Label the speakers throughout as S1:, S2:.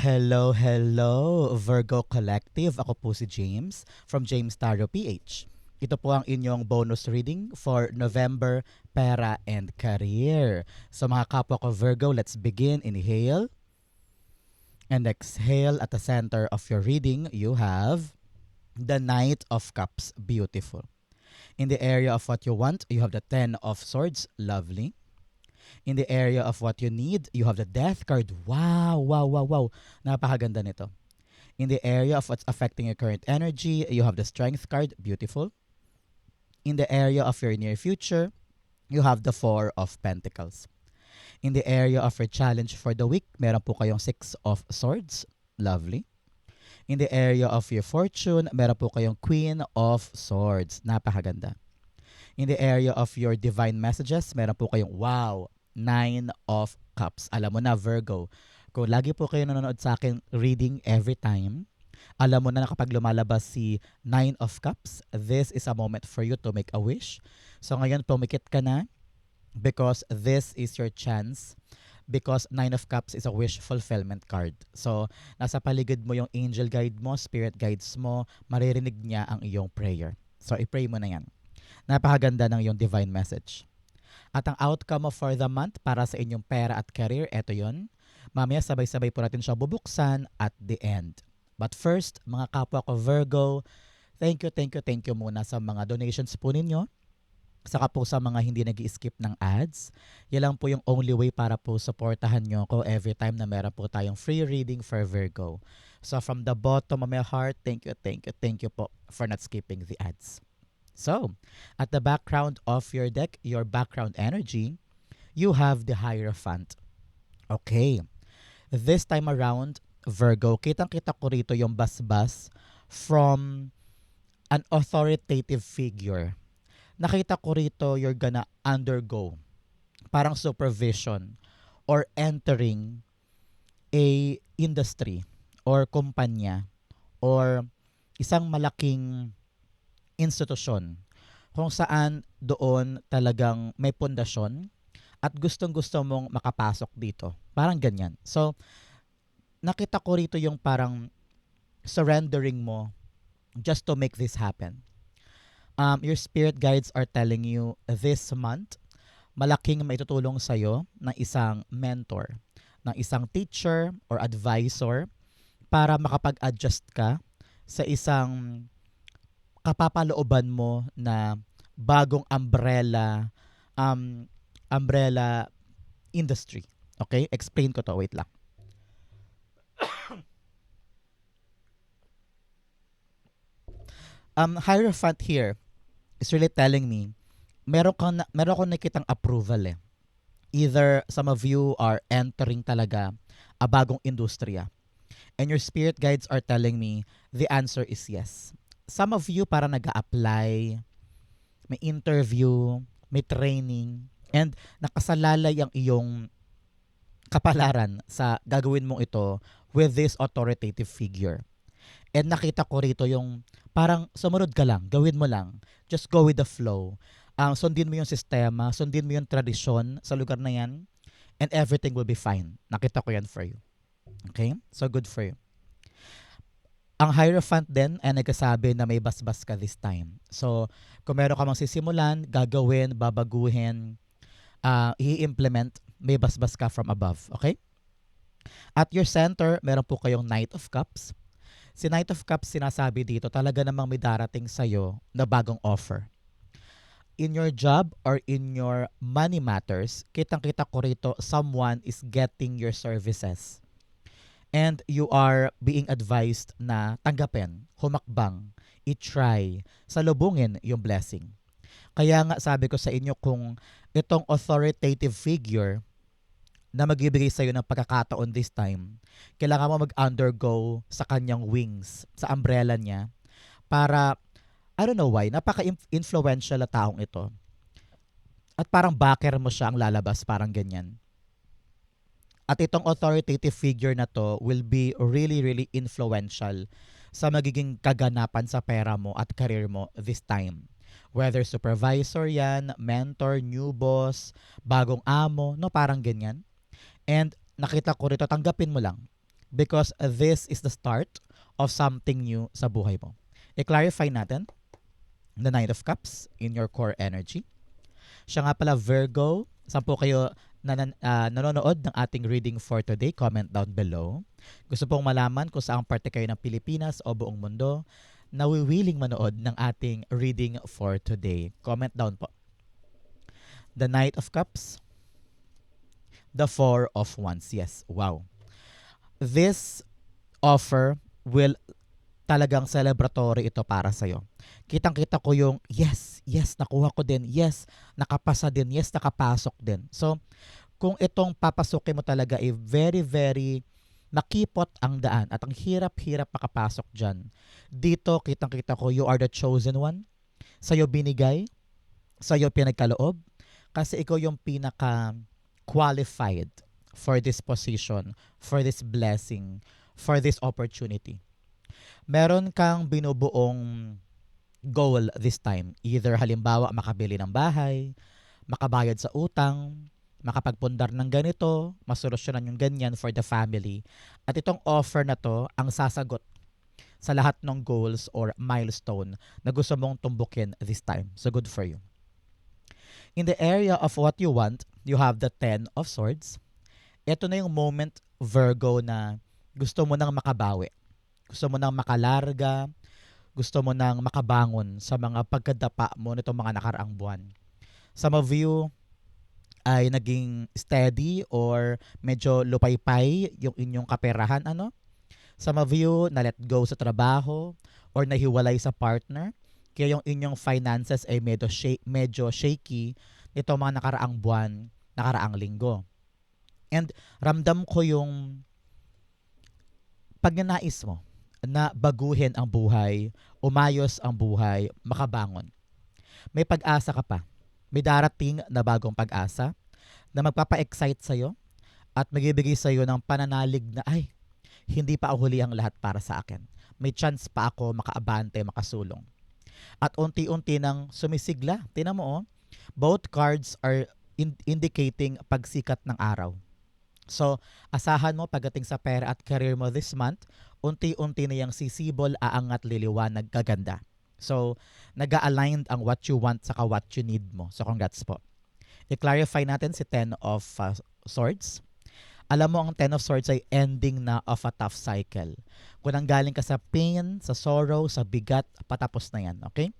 S1: Hello, hello, Virgo Collective. Ako po si James from James Tarot PH. Ito po ang inyong bonus reading for November, Pera and Career. So mga kapwa ko Virgo, let's begin. Inhale and exhale. At the center of your reading, you have the Knight of Cups. Beautiful. In the area of what you want, you have the Ten of Swords. Lovely. In the area of what you need, you have the Death card. Wow, wow, wow, wow. Napakaganda nito. In the area of what's affecting your current energy, you have the Strength card. Beautiful. In the area of your near future, you have the Four of Pentacles. In the area of your challenge for the week, meron po kayong Six of Swords. Lovely. In the area of your fortune, meron po kayong Queen of Swords. Napakaganda. In the area of your divine messages, meron po kayong wow, Nine of Cups. Alam mo na, Virgo, kung lagi po kayo nanonood sa akin reading every time, alam mo na na kapag lumalabas si Nine of Cups, this is a moment for you to make a wish. So ngayon, pumikit ka na because this is your chance because Nine of Cups is a wish fulfillment card. So, nasa paligid mo yung angel guide mo, spirit guides mo, maririnig niya ang iyong prayer. So, i-pray mo na yan. Napakaganda ng iyong divine message. At ang outcome mo for the month para sa inyong pera at career, eto yon. Mamaya sabay-sabay po natin siya bubuksan at the end. But first, mga kapwa ko Virgo, thank you, thank you, thank you muna sa mga donations po ninyo. Saka po sa mga hindi nag skip ng ads. Yan lang po yung only way para po supportahan nyo ko every time na meron po tayong free reading for Virgo. So from the bottom of my heart, thank you, thank you, thank you po for not skipping the ads. So, at the background of your deck, your background energy, you have the Hierophant. Okay. This time around, Virgo, kitang-kita ko rito yung basbas from an authoritative figure. Nakita ko rito you're gonna undergo parang supervision or entering a industry or kumpanya or isang malaking institusyon kung saan doon talagang may pundasyon at gustong-gusto mong makapasok dito. Parang ganyan. So, nakita ko rito yung parang surrendering mo just to make this happen. Um, your spirit guides are telling you this month, malaking maitutulong sa'yo ng isang mentor, ng isang teacher or advisor para makapag-adjust ka sa isang kapapalooban mo na bagong umbrella um, umbrella industry. Okay? Explain ko to. Wait lang. um, Hierophant here is really telling me meron kang na, meron akong nakitang approval eh. Either some of you are entering talaga a bagong industriya. And your spirit guides are telling me the answer is yes. Some of you para nag apply may interview, may training, and nakasalalay ang iyong kapalaran sa gagawin mong ito with this authoritative figure. And nakita ko rito yung parang sumunod ka lang, gawin mo lang. Just go with the flow. Um, sundin mo yung sistema, sundin mo yung tradisyon sa lugar na yan, and everything will be fine. Nakita ko yan for you. Okay? So good for you. Ang Hierophant din ay nagkasabi na may basbas ka this time. So, kung meron ka mang sisimulan, gagawin, babaguhin, uh, i-implement, may basbas ka from above. Okay? At your center, meron po kayong Knight of Cups. Si Knight of Cups, sinasabi dito, talaga namang may darating sa'yo na bagong offer. In your job or in your money matters, kitang-kita ko rito, someone is getting your services and you are being advised na tanggapin, humakbang, i-try, salubungin yung blessing. Kaya nga sabi ko sa inyo kung itong authoritative figure na magbibigay sa iyo ng pagkakataon this time, kailangan mo mag-undergo sa kanyang wings, sa umbrella niya, para, I don't know why, napaka-influential na taong ito. At parang backer mo siya ang lalabas, parang ganyan. At itong authoritative figure na to will be really, really influential sa magiging kaganapan sa pera mo at career mo this time. Whether supervisor yan, mentor, new boss, bagong amo, no parang ganyan. And nakita ko rito, tanggapin mo lang. because this is the start of something new sa buhay mo. I-clarify natin the Knight of Cups in your core energy. Siya nga pala Virgo. Saan po kayo nanan, ah, nanonood ng ating reading for today? Comment down below. Gusto pong malaman kung saang parte kayo ng Pilipinas o buong mundo na wiwiling manood ng ating reading for today. Comment down po. The Knight of Cups. The Four of Wands. Yes, wow. This offer will talagang celebratory ito para sa'yo. Kitang-kita ko yung, yes, yes, nakuha ko din, yes, nakapasa din, yes, nakapasok din. So, kung itong papasukin mo talaga ay very, very makipot ang daan at ang hirap-hirap makapasok dyan. Dito, kitang-kita ko, you are the chosen one. Sa'yo binigay, sa'yo pinagkaloob, kasi ikaw yung pinaka qualified for this position, for this blessing, for this opportunity. Meron kang binubuong goal this time. Either halimbawa makabili ng bahay, makabayad sa utang, makapagpundar ng ganito, masolusyonan yung ganyan for the family. At itong offer na to ang sasagot sa lahat ng goals or milestone na gusto mong tumbukin this time. So good for you. In the area of what you want, you have the Ten of Swords. Ito na yung moment, Virgo, na gusto mo nang makabawi. Gusto mo nang makalarga. Gusto mo nang makabangon sa mga pagkadapa mo nitong mga nakaraang buwan. Some of you ay naging steady or medyo lupaypay yung inyong kaperahan, ano? Some of you na let go sa trabaho or nahiwalay sa partner. Kaya yung inyong finances ay medyo, shake, medyo shaky nito mga nakaraang buwan, nakaraang linggo. And ramdam ko yung pagnanais mo na baguhin ang buhay, umayos ang buhay, makabangon. May pag-asa ka pa. May darating na bagong pag-asa na magpapa-excite sa'yo at magbibigay sa'yo ng pananalig na, ay, hindi pa huli ang lahat para sa akin. May chance pa ako makaabante, makasulong. At unti-unti nang sumisigla. Tinan mo, oh, both cards are in- indicating pagsikat ng araw. So, asahan mo pagdating sa pera at career mo this month, unti-unti na yung sisibol, aangat, liliwanag, gaganda. So, nag-aligned ang what you want saka what you need mo. So, congrats po. I-clarify natin si Ten of uh, Swords. Alam mo, ang Ten of Swords ay ending na of a tough cycle. Kung nanggaling ka sa pain, sa sorrow, sa bigat, patapos na yan. Okay?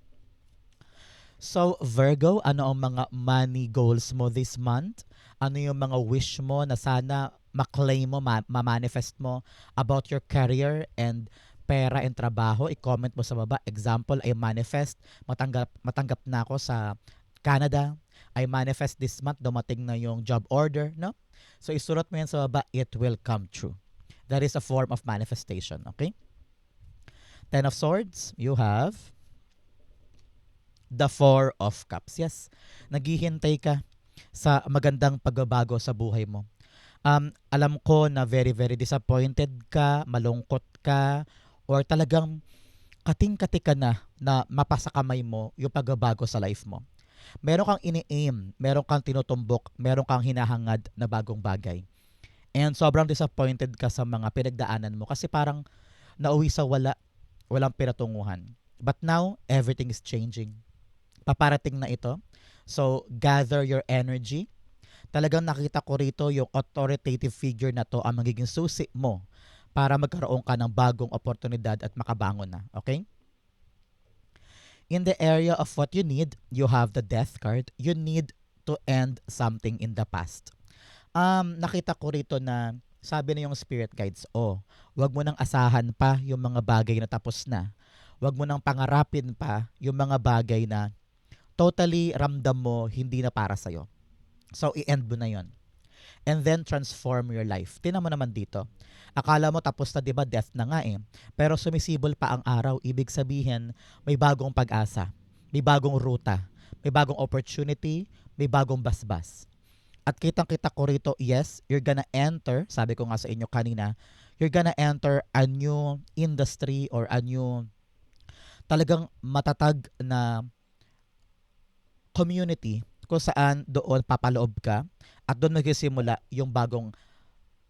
S1: So, Virgo, ano ang mga money goals mo this month? Ano yung mga wish mo na sana maklaim mo, ma- ma-manifest mo about your career and pera and trabaho? I-comment mo sa baba. Example, I manifest, matanggap, matanggap na ako sa Canada. I manifest this month, dumating na yung job order, no? So, isulat mo yan sa baba, it will come true. That is a form of manifestation, okay? Ten of Swords, you have the Four of Cups. Yes, naghihintay ka sa magandang pagbabago sa buhay mo. Um, alam ko na very, very disappointed ka, malungkot ka, or talagang kating-kati ka na na mapasa kamay mo yung pagbabago sa life mo. Meron kang ini-aim, meron kang tinutumbok, meron kang hinahangad na bagong bagay. And sobrang disappointed ka sa mga pinagdaanan mo kasi parang nauwi sa wala, walang pinatunguhan. But now, everything is changing. Paparating na ito. So, gather your energy. Talagang nakita ko rito yung authoritative figure na to ang magiging susi mo para magkaroon ka ng bagong oportunidad at makabangon na. Okay? In the area of what you need, you have the death card. You need to end something in the past. Um, nakita ko rito na sabi na yung spirit guides, oh, wag mo nang asahan pa yung mga bagay na tapos na. Wag mo nang pangarapin pa yung mga bagay na totally ramdam mo hindi na para sa'yo. So, i-end mo na yon And then, transform your life. Tinan mo naman dito. Akala mo tapos na 'di ba death na nga eh. Pero sumisibol pa ang araw, ibig sabihin may bagong pag-asa, may bagong ruta, may bagong opportunity, may bagong basbas. At kitang-kita ko rito, yes, you're gonna enter, sabi ko nga sa inyo kanina, you're gonna enter a new industry or a new talagang matatag na community kung saan doon papaloob ka at doon magsisimula yung bagong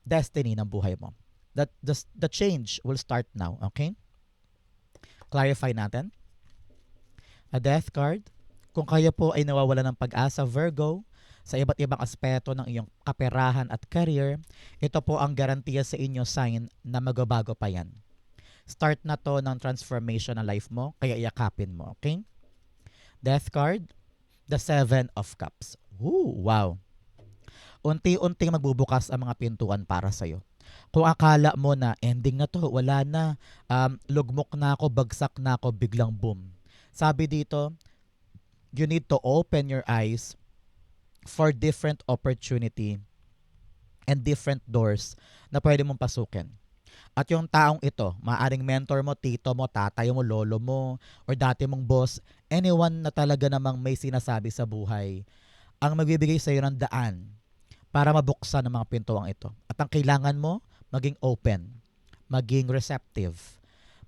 S1: destiny ng buhay mo. That the, the change will start now, okay? Clarify natin. A death card. Kung kayo po ay nawawala ng pag-asa, Virgo, sa iba't ibang aspeto ng iyong kaperahan at career, ito po ang garantiya sa inyo sign na magbabago pa yan. Start na to ng transformation ng life mo, kaya iyakapin mo, okay? Death card, the Seven of Cups. Ooh, wow. Unti-unting magbubukas ang mga pintuan para sa'yo. Kung akala mo na ending na to, wala na, um, lugmok na ako, bagsak na ako, biglang boom. Sabi dito, you need to open your eyes for different opportunity and different doors na pwede mong pasukin. At yung taong ito, maaring mentor mo, tito mo, tatay mo, lolo mo, or dati mong boss, anyone na talaga namang may sinasabi sa buhay, ang magbibigay sa iyo ng daan para mabuksan ang mga pintuang ito. At ang kailangan mo, maging open, maging receptive,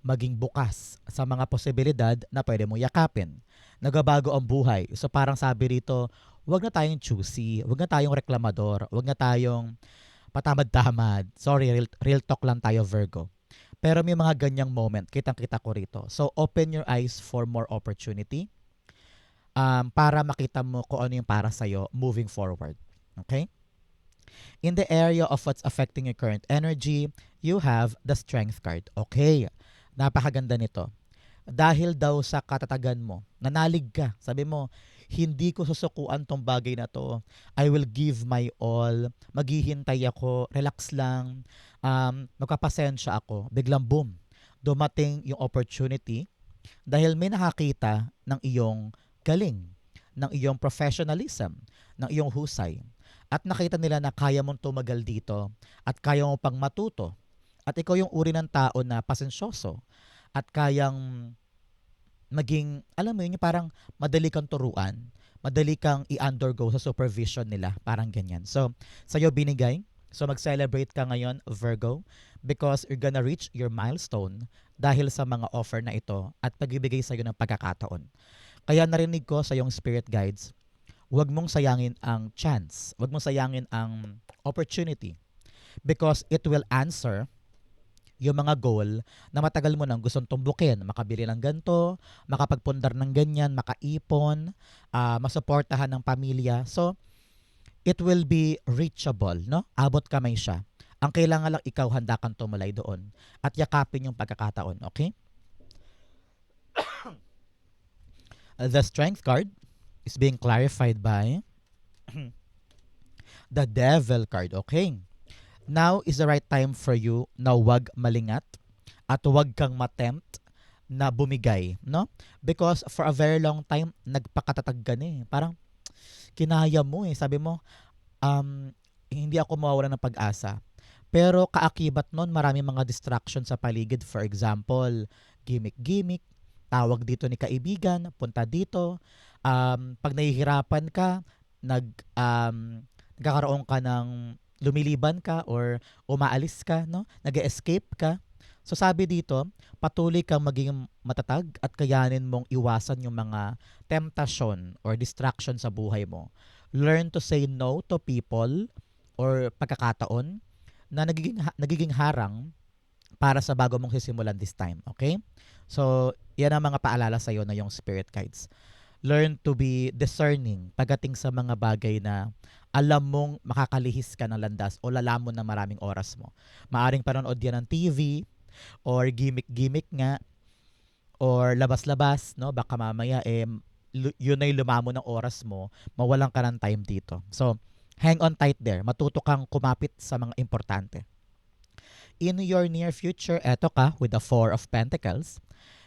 S1: maging bukas sa mga posibilidad na pwede mo yakapin. Nagabago ang buhay. So parang sabi rito, wag na tayong choosy, wag na tayong reklamador, wag na tayong patamad-tamad. Sorry, real, real talk lang tayo Virgo. Pero may mga ganyang moment, kitang-kita ko rito. So open your eyes for more opportunity um, para makita mo kung ano yung para sa'yo moving forward. Okay? In the area of what's affecting your current energy, you have the strength card. Okay, napakaganda nito. Dahil daw sa katatagan mo, nanalig ka. Sabi mo, hindi ko susukuan tong bagay na to. I will give my all. Maghihintay ako. Relax lang. Um, magpapasensya ako. Biglang boom. Dumating yung opportunity dahil may nakakita ng iyong galing, ng iyong professionalism, ng iyong husay. At nakita nila na kaya mong tumagal dito at kaya mo pang matuto. At ikaw yung uri ng tao na pasensyoso at kayang maging, alam mo yun, yung parang madali kang turuan, madali kang i-undergo sa supervision nila, parang ganyan. So, sa'yo binigay, so mag-celebrate ka ngayon, Virgo, because you're gonna reach your milestone dahil sa mga offer na ito at pagbibigay sa'yo ng pagkakataon. Kaya narinig ko sa iyong spirit guides, huwag mong sayangin ang chance, huwag mong sayangin ang opportunity because it will answer yung mga goal na matagal mo nang gustong tumbukin, makabili ng ganto, makapagpundar ng ganyan, makaipon, uh, masuportahan ng pamilya. So, it will be reachable, no? Abot kamay siya. Ang kailangan lang ikaw handa kang tumulay doon at yakapin yung pagkakataon, okay? the strength card is being clarified by the devil card, okay? Now is the right time for you na wag malingat at wag kang matempt na bumigay, no? Because for a very long time, nagpakatatag ka eh. Parang, kinaya mo eh. Sabi mo, um, hindi ako mawawala ng pag-asa. Pero kaakibat nun, marami mga distraction sa paligid. For example, gimmick-gimmick, tawag dito ni kaibigan, punta dito. Um, pag nahihirapan ka, nag, um, nagkakaroon ka ng lumiliban ka or umaalis ka, no? Nag-escape ka. So sabi dito, patuloy kang maging matatag at kayanin mong iwasan yung mga temptation or distraction sa buhay mo. Learn to say no to people or pagkakataon na nagiging, nagiging harang para sa bago mong sisimulan this time. Okay? So, yan ang mga paalala sa iyo na yung spirit guides. Learn to be discerning pagdating sa mga bagay na alam mong makakalihis ka ng landas o lalamon ng maraming oras mo. Maaring panonood yan ng TV or gimmick-gimmick nga or labas-labas, no? Baka mamaya eh yun ay lumamo ng oras mo, mawalan ka ng time dito. So, hang on tight there. Matuto kang kumapit sa mga importante. In your near future, eto ka with the Four of Pentacles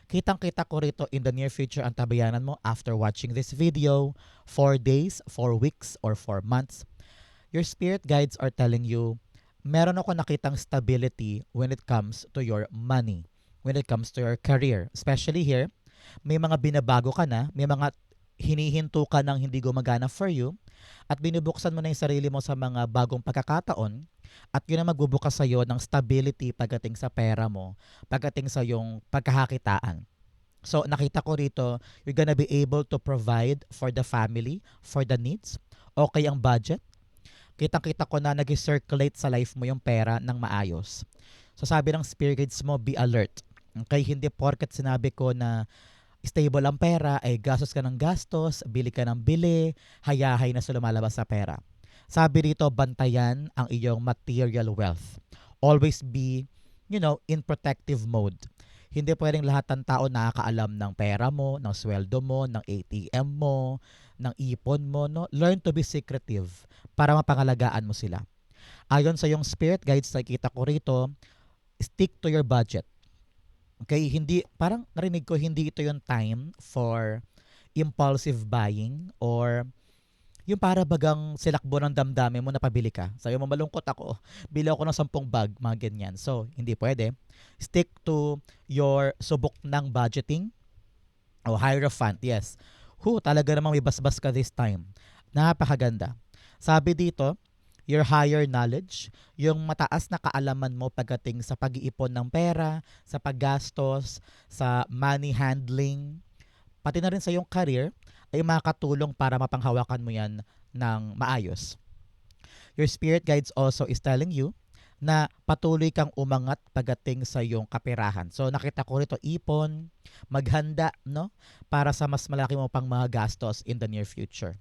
S1: Kitang-kita ko rito in the near future ang tabayanan mo after watching this video, 4 days, 4 weeks, or 4 months. Your spirit guides are telling you, meron ako nakitang stability when it comes to your money, when it comes to your career. Especially here, may mga binabago ka na, may mga hinihinto ka ng hindi gumagana for you, at binubuksan mo na yung sarili mo sa mga bagong pagkakataon, at yun ang magbubukas sa iyo ng stability pagdating sa pera mo, pagdating sa yung pagkakakitaan. So nakita ko rito, you're gonna be able to provide for the family, for the needs. Okay ang budget. Kitang-kita ko na nag-circulate sa life mo yung pera ng maayos. So sabi ng spirit guides mo, be alert. Okay, hindi porket sinabi ko na stable ang pera, ay gastos ka ng gastos, bili ka ng bili, hayahay na sa lumalabas sa pera. Sabi dito, bantayan ang iyong material wealth. Always be, you know, in protective mode. Hindi pwedeng lahat ng tao nakakaalam ng pera mo, ng sweldo mo, ng ATM mo, ng ipon mo. No? Learn to be secretive para mapangalagaan mo sila. Ayon sa yung spirit guides na kita ko rito, stick to your budget. Okay, hindi parang narinig ko hindi ito yung time for impulsive buying or yung para bagang silakbo ng damdamin mo na pabili ka. Sabi mo, malungkot ako. Bili ako ng sampung bag, mga ganyan. So, hindi pwede. Stick to your subok ng budgeting o hierophant. Yes. Who, talaga namang may basbas ka this time. Napakaganda. Sabi dito, your higher knowledge, yung mataas na kaalaman mo pagdating sa pag-iipon ng pera, sa paggastos, sa money handling, pati na rin sa yung career, ay makakatulong para mapanghawakan mo yan ng maayos. Your spirit guides also is telling you na patuloy kang umangat pagdating sa iyong kapirahan. So nakita ko rito ipon, maghanda no para sa mas malaki mo pang mga gastos in the near future.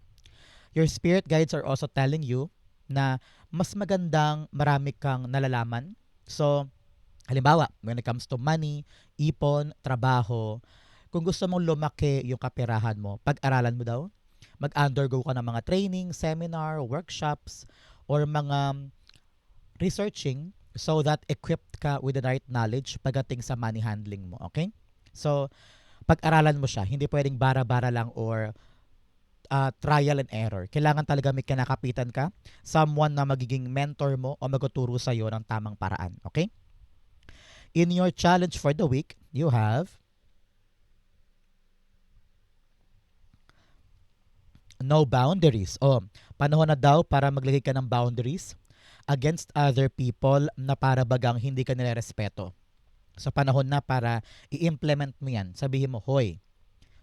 S1: Your spirit guides are also telling you na mas magandang marami kang nalalaman. So halimbawa, when it comes to money, ipon, trabaho, kung gusto mong lumaki yung kapirahan mo, pag-aralan mo daw. Mag-undergo ka ng mga training, seminar, workshops, or mga researching so that equipped ka with the right knowledge pagdating sa money handling mo. Okay? So, pag-aralan mo siya. Hindi pwedeng bara-bara lang or uh, trial and error. Kailangan talaga may kinakapitan ka, someone na magiging mentor mo o magtuturo sa iyo ng tamang paraan. Okay? In your challenge for the week, you have no boundaries. O, panahon na daw para maglagay ka ng boundaries against other people na para bagang hindi ka nilerespeto. So, panahon na para i-implement mo yan. Sabihin mo, hoy,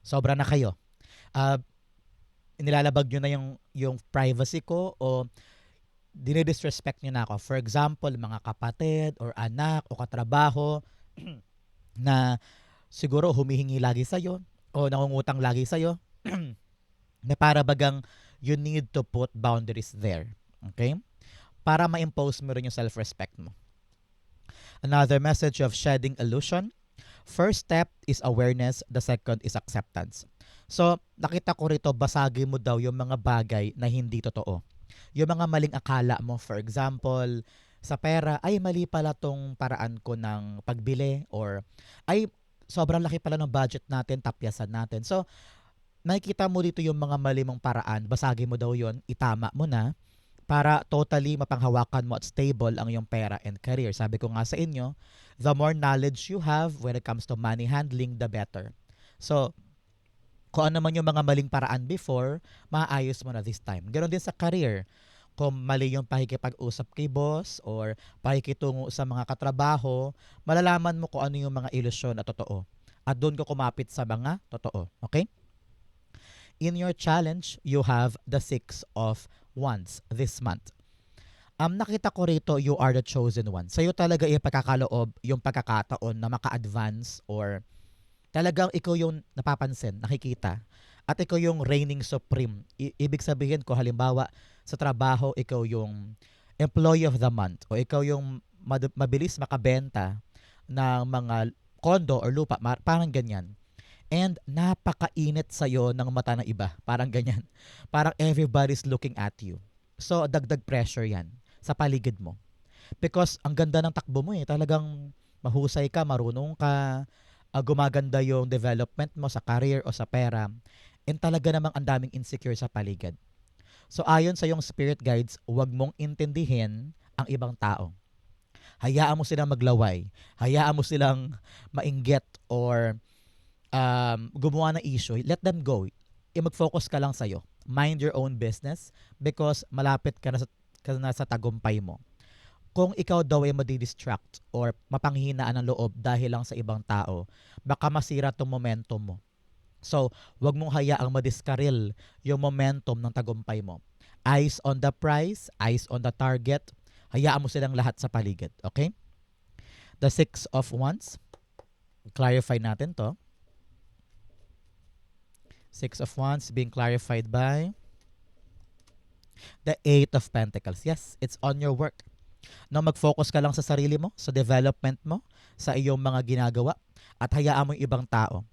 S1: sobra na kayo. Uh, nilalabag nyo na yung, yung privacy ko o dinidisrespect nyo na ako. For example, mga kapatid or anak o katrabaho na siguro humihingi lagi sa'yo o nangungutang lagi sa'yo na para bagang you need to put boundaries there. Okay? Para ma-impose mo rin yung self-respect mo. Another message of shedding illusion. First step is awareness, the second is acceptance. So, nakita ko rito, basagin mo daw yung mga bagay na hindi totoo. Yung mga maling akala mo, for example, sa pera, ay mali pala tong paraan ko ng pagbili or ay sobrang laki pala ng budget natin, tapyasan natin. So, nakikita mo dito yung mga mali paraan, basagin mo daw yon, itama mo na para totally mapanghawakan mo at stable ang iyong pera and career. Sabi ko nga sa inyo, the more knowledge you have when it comes to money handling, the better. So, kung ano man yung mga maling paraan before, maayos mo na this time. Ganon din sa career. Kung mali yung pakikipag-usap kay boss or pakikitungo sa mga katrabaho, malalaman mo kung ano yung mga ilusyon na totoo. At doon ko kumapit sa mga totoo. Okay? In your challenge, you have the Six of Wands this month. Um, nakita ko rito, you are the chosen one. Sa'yo talaga yung pagkakaloob, yung pagkakataon na maka-advance or talagang ikaw yung napapansin, nakikita. At ikaw yung reigning supreme. I- ibig sabihin ko, halimbawa, sa trabaho, ikaw yung employee of the month o ikaw yung mad- mabilis makabenta ng mga kondo or lupa, parang ganyan and napakainit sa'yo ng mata ng iba. Parang ganyan. Parang everybody's looking at you. So, dagdag pressure yan sa paligid mo. Because ang ganda ng takbo mo eh. Talagang mahusay ka, marunong ka, uh, gumaganda yung development mo sa career o sa pera. And talaga namang ang daming insecure sa paligid. So ayon sa yung spirit guides, huwag mong intindihin ang ibang tao. Hayaan mo silang maglaway. Hayaan mo silang mainggit or um, gumawa ng issue, let them go. I mag-focus ka lang sa'yo. Mind your own business because malapit ka na sa, ka na sa tagumpay mo. Kung ikaw daw ay madidistract or mapanghinaan ng loob dahil lang sa ibang tao, baka masira tong momentum mo. So, wag mong hayaang madiskaril yung momentum ng tagumpay mo. Eyes on the prize, eyes on the target. Hayaan mo silang lahat sa paligid. Okay? The Six of Wands. Clarify natin to. Six of Wands being clarified by the Eight of Pentacles. Yes, it's on your work. No, mag-focus ka lang sa sarili mo, sa development mo, sa iyong mga ginagawa, at hayaan mo yung ibang tao.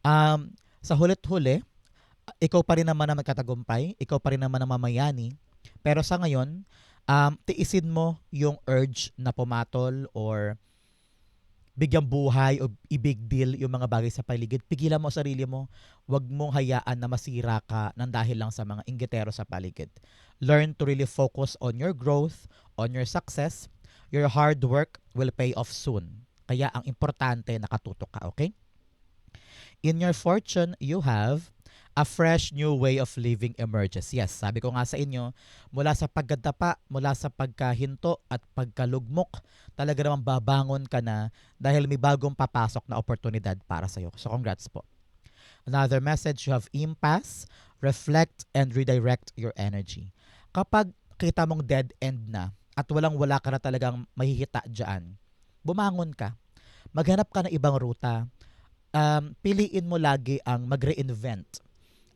S1: Um, sa hulit-huli, ikaw pa rin naman ang magkatagumpay, ikaw pa rin naman ang mamayani, pero sa ngayon, um, tiisin mo yung urge na pumatol or bigyang buhay o i-big deal yung mga bagay sa paligid. Pigilan mo sarili mo. Huwag mong hayaan na masira ka ng dahil lang sa mga inggitero sa paligid. Learn to really focus on your growth, on your success. Your hard work will pay off soon. Kaya ang importante, nakatutok ka, okay? In your fortune, you have a fresh new way of living emerges. Yes, sabi ko nga sa inyo, mula sa pagkadapa, mula sa pagkahinto at pagkalugmok, talaga namang babangon ka na dahil may bagong papasok na oportunidad para sa iyo. So congrats po. Another message, you have impasse, reflect and redirect your energy. Kapag kita mong dead end na at walang-wala ka na talagang mahihita dyan, bumangon ka. Maghanap ka ng ibang ruta. Um, piliin mo lagi ang mag-reinvent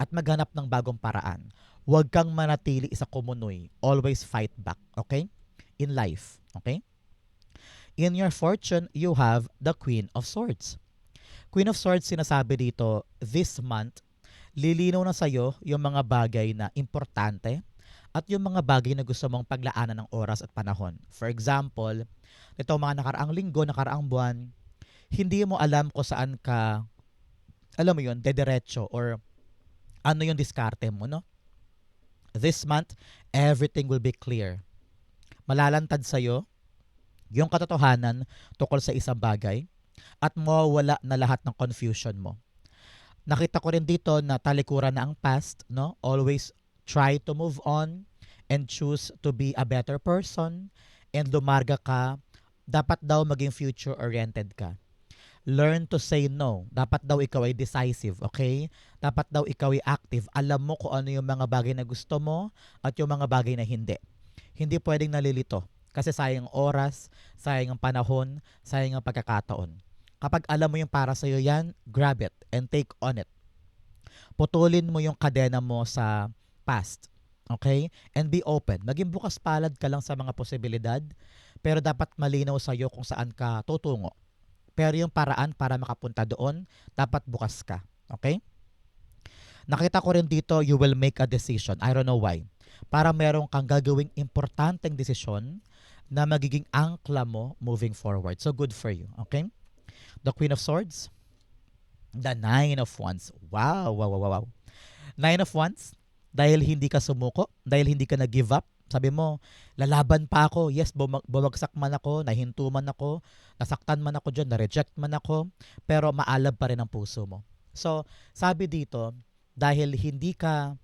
S1: at maghanap ng bagong paraan. Huwag kang manatili sa kumunoy. Always fight back, okay? In life, okay? In your fortune, you have the Queen of Swords. Queen of Swords, sinasabi dito, this month, lilinaw na sa'yo yung mga bagay na importante at yung mga bagay na gusto mong paglaanan ng oras at panahon. For example, ito mga nakaraang linggo, nakaraang buwan, hindi mo alam kung saan ka, alam mo yun, dederecho or ano yung diskarte mo, no? This month, everything will be clear. Malalantad sa'yo yung katotohanan tukol sa isang bagay at mawawala na lahat ng confusion mo. Nakita ko rin dito na talikuran na ang past, no? Always try to move on and choose to be a better person and lumarga ka. Dapat daw maging future-oriented ka learn to say no. Dapat daw ikaw ay decisive, okay? Dapat daw ikaw ay active. Alam mo kung ano yung mga bagay na gusto mo at yung mga bagay na hindi. Hindi pwedeng nalilito kasi sayang oras, sayang ang panahon, sayang ang pagkakataon. Kapag alam mo yung para sa'yo yan, grab it and take on it. Putulin mo yung kadena mo sa past. Okay? And be open. Maging bukas palad ka lang sa mga posibilidad, pero dapat malinaw sa'yo kung saan ka tutungo. Pero yung paraan para makapunta doon, dapat bukas ka. Okay? Nakita ko rin dito, you will make a decision. I don't know why. Para meron kang gagawing importanteng desisyon na magiging angkla mo moving forward. So good for you. Okay? The Queen of Swords. The Nine of Wands. Wow, wow, wow, wow. Nine of Wands. Dahil hindi ka sumuko, dahil hindi ka nag-give up, sabi mo, lalaban pa ako. Yes, bumagsak man ako, nahinto man ako, nasaktan man ako dyan, na-reject man ako, pero maalab pa rin ang puso mo. So, sabi dito, dahil hindi ka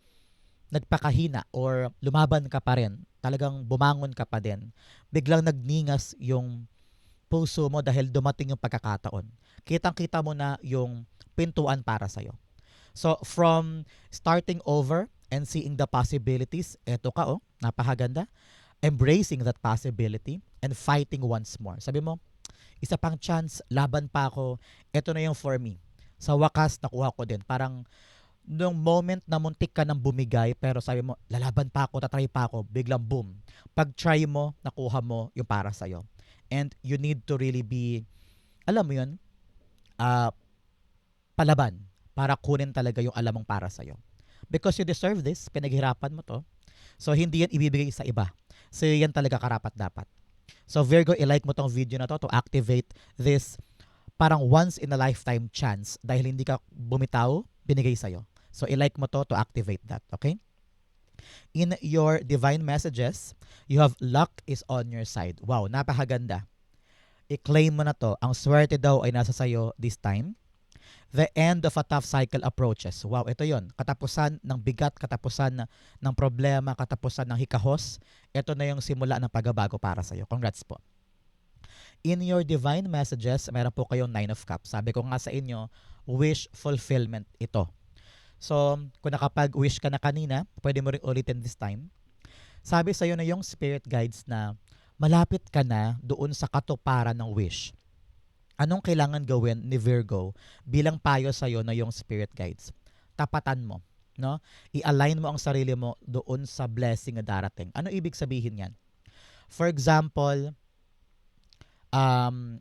S1: nagpakahina or lumaban ka pa rin, talagang bumangon ka pa din, biglang nagningas yung puso mo dahil dumating yung pagkakataon. Kitang-kita mo na yung pintuan para sa'yo. So, from starting over and seeing the possibilities, eto ka oh, napakaganda. Embracing that possibility and fighting once more. Sabi mo, isa pang chance, laban pa ako, ito na yung for me. Sa wakas, nakuha ko din. Parang, nung moment na muntik ka nang bumigay, pero sabi mo, lalaban pa ako, tatry pa ako, biglang boom. Pag try mo, nakuha mo yung para sa'yo. And you need to really be, alam mo yun, uh, palaban para kunin talaga yung alam mong para sa'yo. Because you deserve this, pinaghirapan mo to. So, hindi yan ibibigay sa iba. So, yan talaga karapat dapat. So, Virgo, i-like mo tong video na to to activate this parang once in a lifetime chance dahil hindi ka bumitaw, binigay sa'yo. So, i-like mo to to activate that. Okay? In your divine messages, you have luck is on your side. Wow, napakaganda. I-claim mo na to. Ang swerte daw ay nasa sayo this time the end of a tough cycle approaches. Wow, ito yon Katapusan ng bigat, katapusan ng problema, katapusan ng hikahos. Ito na yung simula ng pagbabago para sa iyo. Congrats po. In your divine messages, meron po kayong Nine of Cups. Sabi ko nga sa inyo, wish fulfillment ito. So, kung nakapag-wish ka na kanina, pwede mo rin ulitin this time. Sabi sa iyo na yung spirit guides na malapit ka na doon sa katuparan ng wish. Anong kailangan gawin ni Virgo bilang payo sa'yo na yung spirit guides? Tapatan mo. No? I-align mo ang sarili mo doon sa blessing na darating. Ano ibig sabihin yan? For example, um,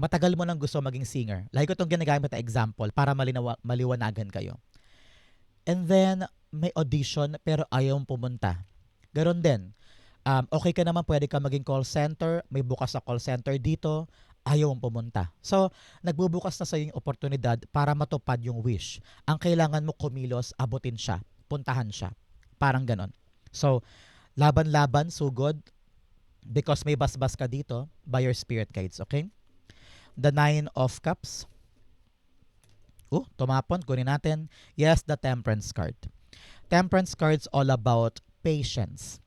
S1: matagal mo nang gusto maging singer. Lagi ko itong ginagamit na example para malinawa, maliwanagan kayo. And then, may audition pero ayaw pumunta. Ganon din. Um, okay ka naman, pwede ka maging call center, may bukas na call center dito, ayaw mong pumunta. So, nagbubukas na sa yung oportunidad para matupad yung wish. Ang kailangan mo kumilos, abutin siya, puntahan siya. Parang ganon. So, laban-laban, sugod, because may basbas ka dito by your spirit guides, okay? The Nine of Cups. Oh, tumapon, kunin natin. Yes, the Temperance card. Temperance card's all about patience.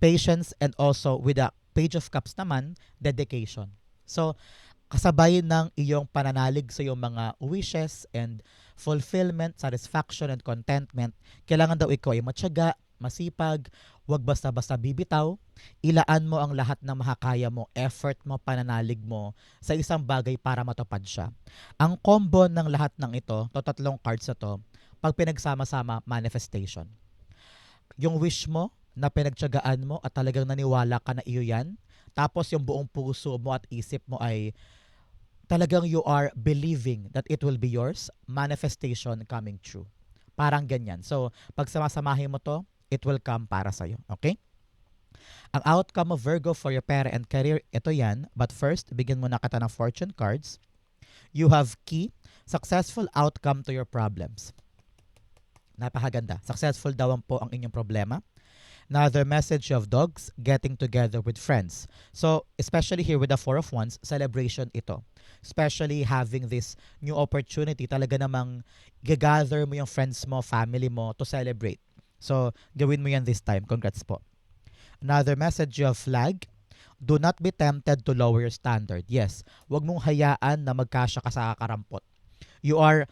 S1: Patience and also with the Page of Cups naman, dedication. So, kasabay ng iyong pananalig sa iyong mga wishes and fulfillment, satisfaction, and contentment, kailangan daw ikaw ay matyaga, masipag, huwag basta-basta bibitaw, ilaan mo ang lahat ng makakaya mo, effort mo, pananalig mo sa isang bagay para matupad siya. Ang combo ng lahat ng ito, to tatlong cards na to, pag pinagsama-sama, manifestation. Yung wish mo, na pinagtyagaan mo at talagang naniwala ka na iyo yan, tapos yung buong puso mo at isip mo ay talagang you are believing that it will be yours, manifestation coming true. Parang ganyan. So, pag samasamahin mo to, it will come para sa'yo. Okay? Ang outcome of Virgo for your pera and career, ito yan. But first, bigyan mo na kita ng fortune cards. You have key, successful outcome to your problems. Napakaganda. Successful daw po ang inyong problema. Another message of dogs, getting together with friends. So, especially here with the Four of Wands, celebration ito. Especially having this new opportunity, talaga namang gagather mo yung friends mo, family mo to celebrate. So, gawin mo yan this time. Congrats po. Another message of flag, do not be tempted to lower your standard. Yes, wag mong hayaan na magkasya ka sa kakarampot. You are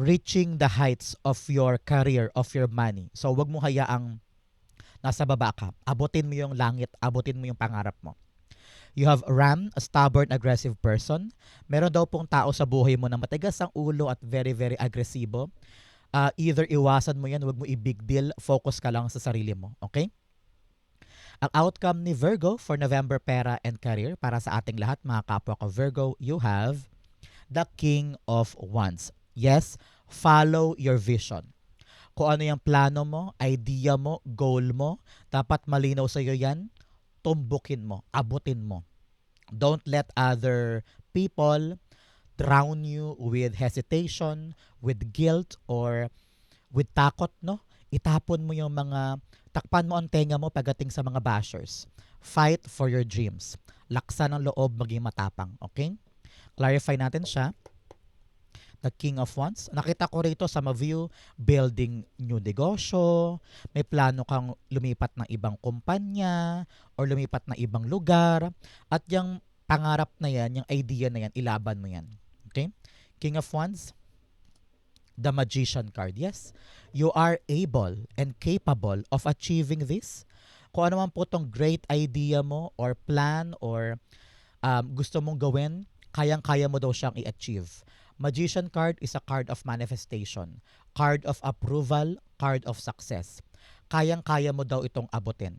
S1: reaching the heights of your career, of your money. So, wag mong hayaang nasa baba ka. Abutin mo yung langit, abutin mo yung pangarap mo. You have Ram, a stubborn, aggressive person. Meron daw pong tao sa buhay mo na matigas ang ulo at very, very agresibo. Uh, either iwasan mo yan, wag mo i-big deal, focus ka lang sa sarili mo. Okay? Ang outcome ni Virgo for November Pera and Career para sa ating lahat, mga kapwa ko Virgo, you have the King of Wands. Yes, follow your vision kung ano yung plano mo, idea mo, goal mo, dapat malinaw sa iyo yan, tumbukin mo, abutin mo. Don't let other people drown you with hesitation, with guilt, or with takot, no? Itapon mo yung mga, takpan mo ang tenga mo pagdating sa mga bashers. Fight for your dreams. Laksan ng loob, maging matapang, okay? Clarify natin siya the King of Wands. Nakita ko rito sa Maview, building new negosyo, may plano kang lumipat ng ibang kumpanya or lumipat ng ibang lugar at yung pangarap na yan, yung idea na yan, ilaban mo yan. Okay? King of Wands, the Magician card. Yes, you are able and capable of achieving this. Kung ano man po tong great idea mo or plan or um, gusto mong gawin, kayang-kaya mo daw siyang i-achieve. Magician card is a card of manifestation, card of approval, card of success. Kayang-kaya mo daw itong abutin.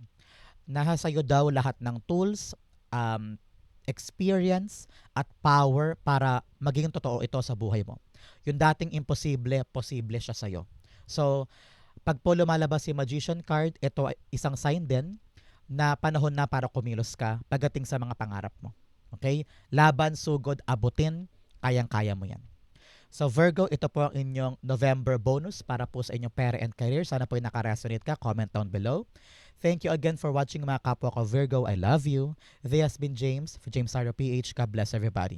S1: Nasa sa'yo daw lahat ng tools, um, experience, at power para maging totoo ito sa buhay mo. Yung dating imposible, posible siya sa'yo. So, pag po lumalabas si Magician card, ito ay isang sign din na panahon na para kumilos ka pagdating sa mga pangarap mo. Okay? Laban, sugod, abutin, kayang-kaya mo yan. So Virgo, ito po ang inyong November bonus para po sa inyong pera and career. Sana po ay nakaresonate ka. Comment down below. Thank you again for watching mga kapwa ko Virgo. I love you. This has been James for James Saro PH. God bless everybody.